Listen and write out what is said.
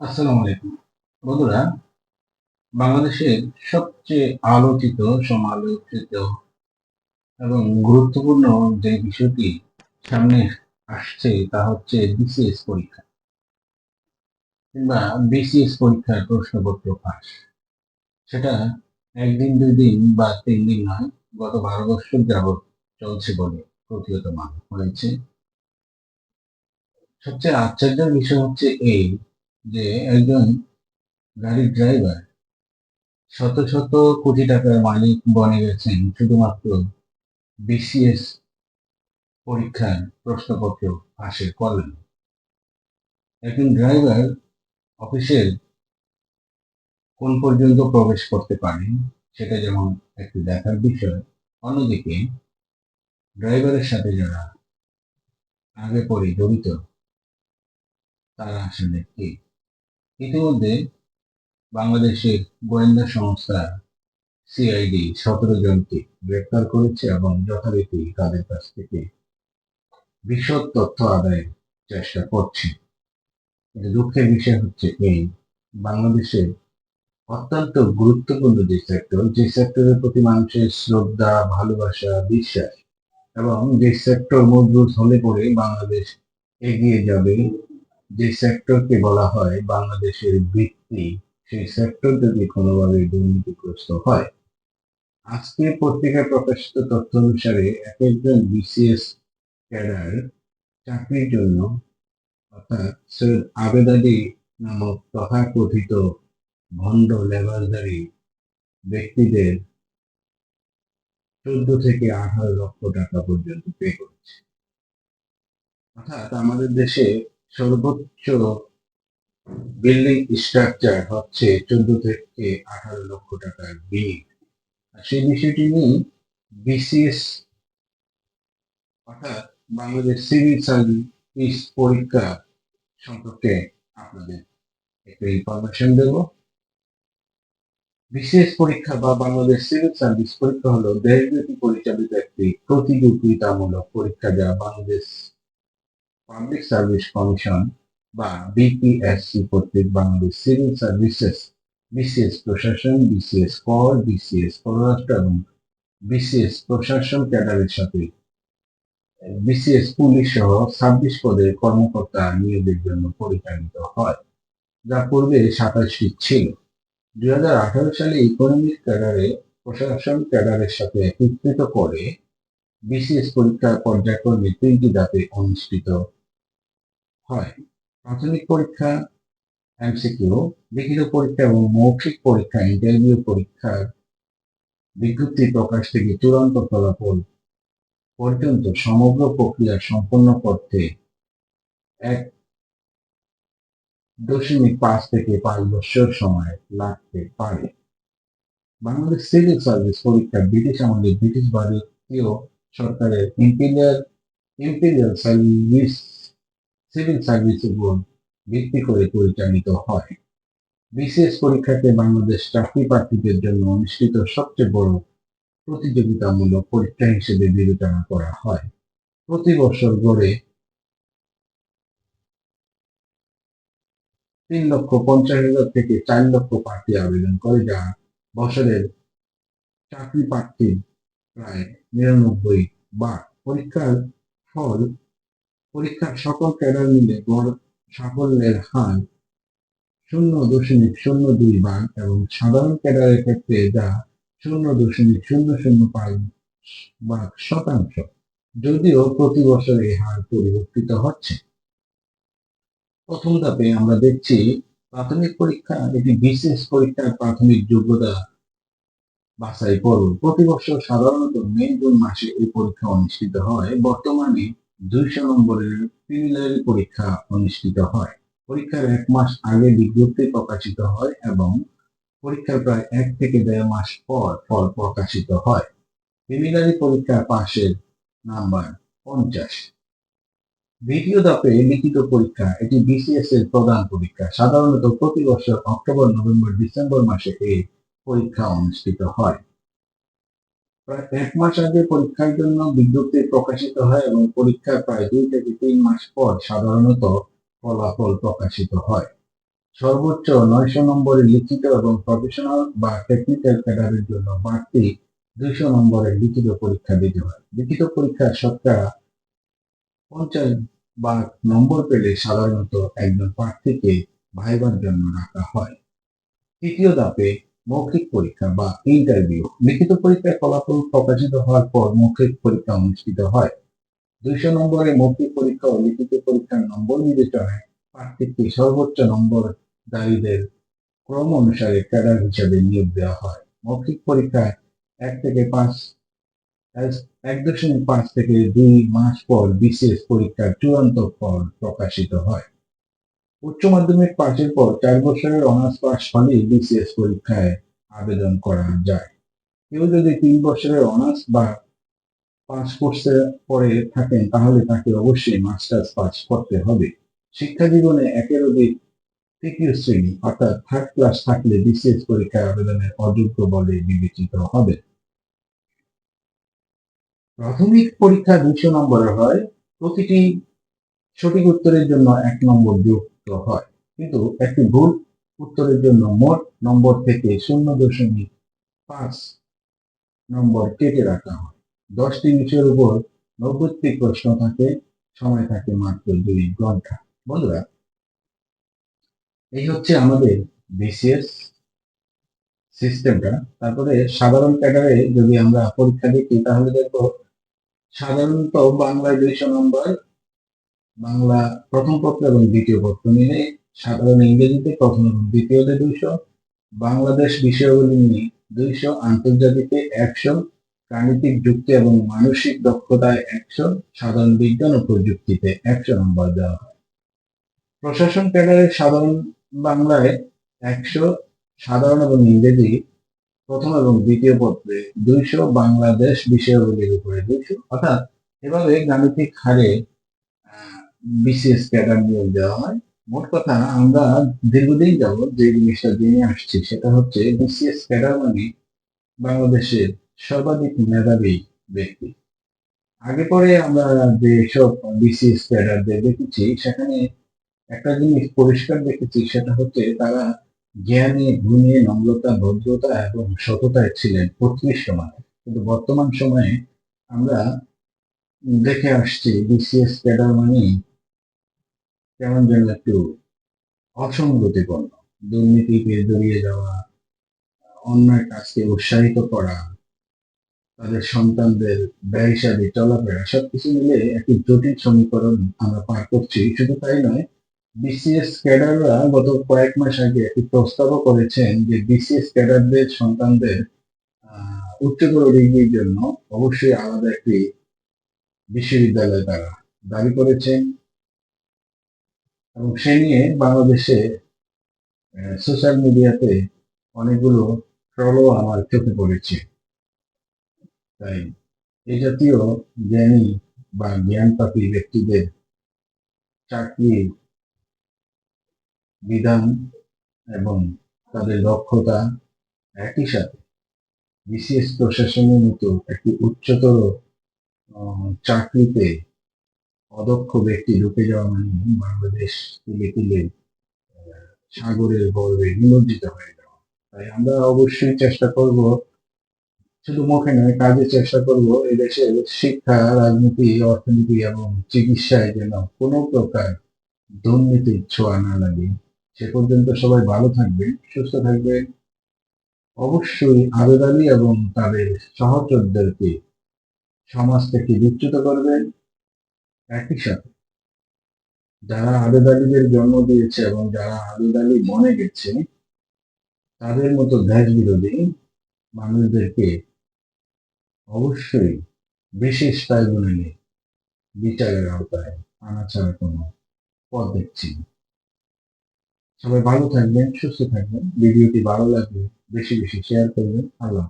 আসসালামু আলাইকুম। বন্ধুরা, বাংলাদেশের সবচেয়ে আলোচিত, সমালোচিত এবং গুরুত্বপূর্ণ যে বিষয়টি সামনে আসছে, তা হচ্ছে বিসিএস পরীক্ষা কিংবা বিসিএস পরীক্ষার প্রশ্নপত্র ফাঁস সেটা একদিন, দুই দিন বা তিন দিন নয়, গত বারো বছর যাবৎ চলছে বলে প্রতীয়মান হয়েছে সবচেয়ে আশ্চর্যের বিষয় হচ্ছে এই যে একজন গাড়ির ড্রাইভার শত শত কোটি টাকার মালিক বনে গেছেন শুধুমাত্র বিসিএস পরীক্ষার প্রশ্নপত্র ফাঁসের করলেন একজন ড্রাইভার অফিসের কোন পর্যন্ত প্রবেশ করতে পারেন সেটা যেমন একটি দেখার বিষয়, অন্যদিকে ড্রাইভারের সাথে যারা আগে পরে জড়িত, তারা আসলে কি? ইতিমধ্যে বাংলাদেশের গোয়েন্দা সংস্থা সিআইডি সতেরো জনকে গ্রেপ্তার করেছে এবং যথারীতি তাদের কাছ থেকে বিশদ তথ্য আদায়ের চেষ্টা করছে। দুঃখের বিষয় হচ্ছে এই, বাংলাদেশের অত্যন্ত গুরুত্বপূর্ণ যে সেক্টর যে সেক্টরের প্রতি মানুষের শ্রদ্ধা, ভালোবাসা, বিশ্বাস এবং যে সেক্টর মজবুত হলে পরে বাংলাদেশ এগিয়ে যাবে যে সেক্টরকে বলা হয় বাংলাদেশের ভিত্তি সেই সেক্টর যদি কোনোভাবে দুর্নীতিগ্রস্ত হয়। আজকে পত্রিকায় প্রকাশিত তথ্য অনুসারে এক একজন বিসিএস ক্যাডার চাকরির জন্য অর্থাৎ সৈয়দ আবেদ নামক তথাকথিত ভণ্ড লেবাসদারি ব্যক্তিদের চোদ্দ থেকে আঠারো লক্ষ টাকা পর্যন্ত পে করেছে। অর্থাৎ আমাদের দেশে সর্বোচ্চ বিল্ডিং স্ট্রাকচার হচ্ছে চোদ্দ থেকে আঠারো লক্ষ টাকার বিল। সেই বিষয়টি নিয়ে বিসিএস অর্থাৎ বাংলাদেশ সিভিল সার্ভিস পরীক্ষা সম্পর্কে আপনাদের একটু ইনফরমেশন দেব। বিশেষ পরীক্ষা বা বাংলাদেশ সিভিল সার্ভিস পরীক্ষা হলো দেশব্যাপী পরিচালিত একটি প্রতিযোগিতামূলক পরীক্ষা যা বাংলাদেশ পাবলিক সার্ভিস কমিশন বা বিপিএসসি কর্তৃক বাংলাদেশ সিভিল সার্ভিসেস বিসিএস প্রশাসন বিসিএস কর বিসিএস পররাষ্ট্র এবং বিসিএস প্রশাসন ক্যাডারের সাথে বিসিএস পুলিশ সহ ছাব্বিশ পদের কর্মকর্তা নিয়োগের জন্য পরিচালিত হয়, যা পূর্বে সাতাশটি ছিল। দুই হাজার আঠারো সালে ইকোনমিক ক্যাডারে প্রশাসন ক্যাডারের সাথে একত্রিত করে বিসিএস পরীক্ষার পর্যায়ক্রমে তিনটি ধাপে অনুষ্ঠিত হয়। প্রাথমিক পরীক্ষা, এমসিকিউ, লিখিত পরীক্ষা এবং মৌখিক পরীক্ষা ইন্টারভিউ পরীক্ষার বিজ্ঞপ্তি প্রকাশ থেকে চূড়ান্ত ফলাফল পর্যন্ত সমগ্র প্রক্রিয়া সম্পন্ন করতে এক দশমিক পাঁচ থেকে পাঁচ বছর সময় লাগতে পারে। বাংলাদেশ সিভিল সার্ভিস পরীক্ষা ব্রিটিশ আমলে ব্রিটিশ ভারতীয় সরকারের imperial imperial service civil service উপর ভিত্তি করে পরিচালিত হয়। বিশেষ পরীক্ষাকে বাংলাদেশ চাকরি প্রার্থীদের জন্য অনুষ্ঠিত সবচেয়ে বড় প্রতিযোগিতামূলক পরীক্ষা হিসেবে বিবেচনা করা হয়। প্রতি বছর গড়ে তিন লক্ষ পঞ্চাশ হাজার থেকে চার লক্ষ প্রার্থী আবেদন করে, যা বছরের চাকরি প্রার্থী প্রায় নিরানব্বই বা পরীক্ষার ফল পরীক্ষার সকল ক্যাডার মিলে গড় সাফল্যের হার শূন্য দশমিক শূন্য দুই বার এবং সাধারণ ক্যাডারের ক্ষেত্রে যা শূন্য দশমিক শূন্য শূন্য পাঁচ ভাগ শতাংশ, যদিও প্রতি বছর এই হার পরিবর্তিত হচ্ছে। প্রথম ধাপে আমরা দেখছি প্রাথমিক পরীক্ষা, এটি বিশেষ পরীক্ষার প্রাথমিক যোগ্যতা বাছাই পর্ব। প্রতি বছর সাধারণত মে জুন মাসে এই পরীক্ষা অনুষ্ঠিত হয়। বর্তমানে দুইশো নম্বরের প্রিলিমিনারি পরীক্ষা অনুষ্ঠিত হয়। পরীক্ষার এক মাস আগে বিজ্ঞপ্তি প্রকাশিত হয় এবং পরীক্ষার প্রায় এক থেকে দেড় মাস পর ফল প্রকাশিত হয়। প্রিলিমিনারি পরীক্ষার পাশের নাম্বার পঞ্চাশ। দ্বিতীয় ধাপে লিখিত পরীক্ষা, এটি বিসিএস এর প্রধান পরীক্ষা। সাধারণত প্রতি বছর অক্টোবর, নভেম্বর, ডিসেম্বর মাসে এই পরীক্ষা অনুষ্ঠিত হয়। প্রায় এক মাস আগে পরীক্ষার জন্য বিজ্ঞপ্তি প্রকাশিত হয় এবং পরীক্ষার প্রায় দুই থেকে তিন মাস পর সাধারণত ফলাফল প্রকাশিত হয়। সর্বোচ্চ নয়শো নম্বরের লিখিত এবং প্রফেশনাল বা টেকনিক্যাল ক্যাডারের জন্য বাড়তি দুইশো নম্বরের লিখিত পরীক্ষা দিতে হয়। লিখিত পরীক্ষার শতকরা পঞ্চাশ বা নম্বর পেলে সাধারণত একজন প্রার্থীকে ভাইবার জন্য রাখা হয়। তৃতীয় ধাপে মৌখিক পরীক্ষা বা ইন্টারভিউ লিখিত পরীক্ষার ফলাফল প্রকাশিত হওয়ার পর মৌখিক পরীক্ষা অনুষ্ঠিত হয়। দুইশো নম্বরে মৌখিক পরীক্ষা ও লিখিত পরীক্ষার নম্বর বিবেচনায় প্রার্থীকে সর্বোচ্চ নম্বর দায়ীদের ক্রম অনুসারে ক্যাডার হিসেবে নিয়োগ দেওয়া হয়। মৌখিক পরীক্ষায় এক থেকে পাঁচ এক দশমিক পাঁচ থেকে দুই মাস পর বিশেষ পরীক্ষার চূড়ান্ত ফল প্রকাশিত হয়। উচ্চ মাধ্যমিক পাশের পর চার বছরের অনার্স পাস হলেই বিসিএস পরীক্ষায় আবেদন করা যায়। কেউ যদি তিন বছরের অনার্স বা পাস কোর্সে পড়ে থাকেন, তাহলে তাকে অবশ্যই মাস্টার্স পাস করতে হবে। শিক্ষা জীবনে একের অধিক তৃতীয় শ্রেণি অর্থাৎ থার্ড ক্লাস থাকলে বিসিএস পরীক্ষায় আবেদনের অযোগ্য বলে বিবেচিত হবে। প্রাথমিক পরীক্ষা দুশো নম্বরের হয়। প্রতিটি সঠিক উত্তরের জন্য এক নম্বর যুক্ত হয়। কিন্তু একটি ভুল উত্তরের জন্য মোট নম্বর থেকে শূন্য দশমিক পাঁচ নম্বর কেটে রাখা হয়। দশটি বিষয়ের উপর নব্বইটি প্রশ্ন থাকে, সময় থাকে মাত্র দুই ঘণ্টা। বন্ধুরা, এই হচ্ছে আমাদের বিসিএস সিস্টেমটা। তারপরে সাধারণ ক্যাডারে যদি আমরা পরীক্ষা দেখি, তাহলে দেখব সাধারণত বাংলায় দুইশো নম্বর বাংলা প্রথম পত্র এবং দ্বিতীয় পত্র মিলে সাধারণ ইংরেজিতে প্রথম এবং দ্বিতীয়তে দুইশো, বাংলাদেশ বিষয়গুলি নিয়ে দুইশো, আন্তর্জাতিকে একশো, গাণিতিক যুক্তি এবং মানসিক দক্ষতায় একশো, সাধারণ বিজ্ঞান ও প্রযুক্তিতে একশো নম্বর দেওয়া হয়। প্রশাসন ক্যাডারের সাধারণ বাংলায় একশো, সাধারণ এবং ইংরেজি প্রথম এবং দ্বিতীয় পত্রে দুইশো, বাংলাদেশ বিষয়গুলির উপরে দুইশো। অর্থাৎ এভাবে গাণিতিক হারে বিসিএস ক্যাডার নিয়োগ দেওয়া হয়। মোট কথা, আমরা দীর্ঘদিন যাবৎ যে জিনিসটা জেনে আসছি, সেটা হচ্ছে বিসিএস ক্যাডার মানে বাংলাদেশের সর্বাধিক মেধাবী ব্যক্তি। আগে পরে আমরা যে সব বিসিএস ক্যাডারদের দেখেছি, সেখানে একটা জিনিস পরিষ্কার দেখেছি, সেটা হচ্ছে তারা জ্ঞানে, গুণে, নম্রতা, ভদ্রতা এবং সততায় ছিলেন উৎকৃষ্ট মানে কিন্তু বর্তমান সময়ে আমরা দেখে আসছি বিসিএস ক্যাডার মানে কেমন যেন একটু অসঙ্গতিপূর্ণ। দুর্নীতিতে জড়িয়ে যাওয়া অন্যায় কাজকে উৎসাহিত করা, তাদের সন্তানদের ব্যয়সাদী চলাফেরা, সবকিছু মিলে একটি জটিল সমীকরণ আমরা পার করছি। শুধু তাই নয়, বিসিএস ক্যাডাররা গত কয়েক মাস আগে একটি প্রস্তাবও করেছেন যে বিসিএস ক্যাডারদের সন্তানদের উচ্চতর ডিগ্রির জন্য অবশ্যই আলাদা একটি বিশ্ববিদ্যালয় তারা দাবি করেছেন। এবং সে নিয়ে বাংলাদেশে সোশ্যাল মিডিয়াতে অনেকগুলো ট্রলও আমার চোখে পড়েছে। তাই এই জাতীয় জ্ঞানী বা জ্ঞানপাপী ব্যক্তিদের চাকরি, বিধান এবং তাদের দক্ষতা একই সাথে। বিসিএস প্রশাসনের মতো একটি উচ্চতর চাকরিতে অদক্ষ ব্যক্তি ঢুকে যাওয়া মানে বাংলাদেশ তিলে তিলে সাগরের গর্বে নিমজ্জিত হয়ে যাওয়া। তাই আমরা অবশ্যই চেষ্টা করব, শুধু মুখে নয়, কাজে চেষ্টা করব এদেশের শিক্ষা, রাজনীতি, অর্থনীতি এবং চিকিৎসায় যেন কোনো প্রকার দুর্নীতির ছোঁয়া না লাগে। সে পর্যন্ত সবাই ভালো থাকবেন, সুস্থ থাকবেন। অবশ্যই আবেদালি এবং তাদের সহচরদেরকে সমাজ থেকে বিচ্যুত করবেন। একই সাথে। যারা আবেদ আলীদের জন্ম দিয়েছে এবং যারা আবেদ আলী মনে গেছে, তাদের মতো দেশ বিরোধী মানুষদেরকে অবশ্যই বিশেষ ট্রাইব্যুনালে বিচারের আওতায় আনা ছাড়া কোনো পথ দেখছি সবাই ভালো থাকবেন, সুস্থ থাকবেন। ভিডিওটি ভালো লাগবে বেশি বেশি শেয়ার করবেন। আল্লাহ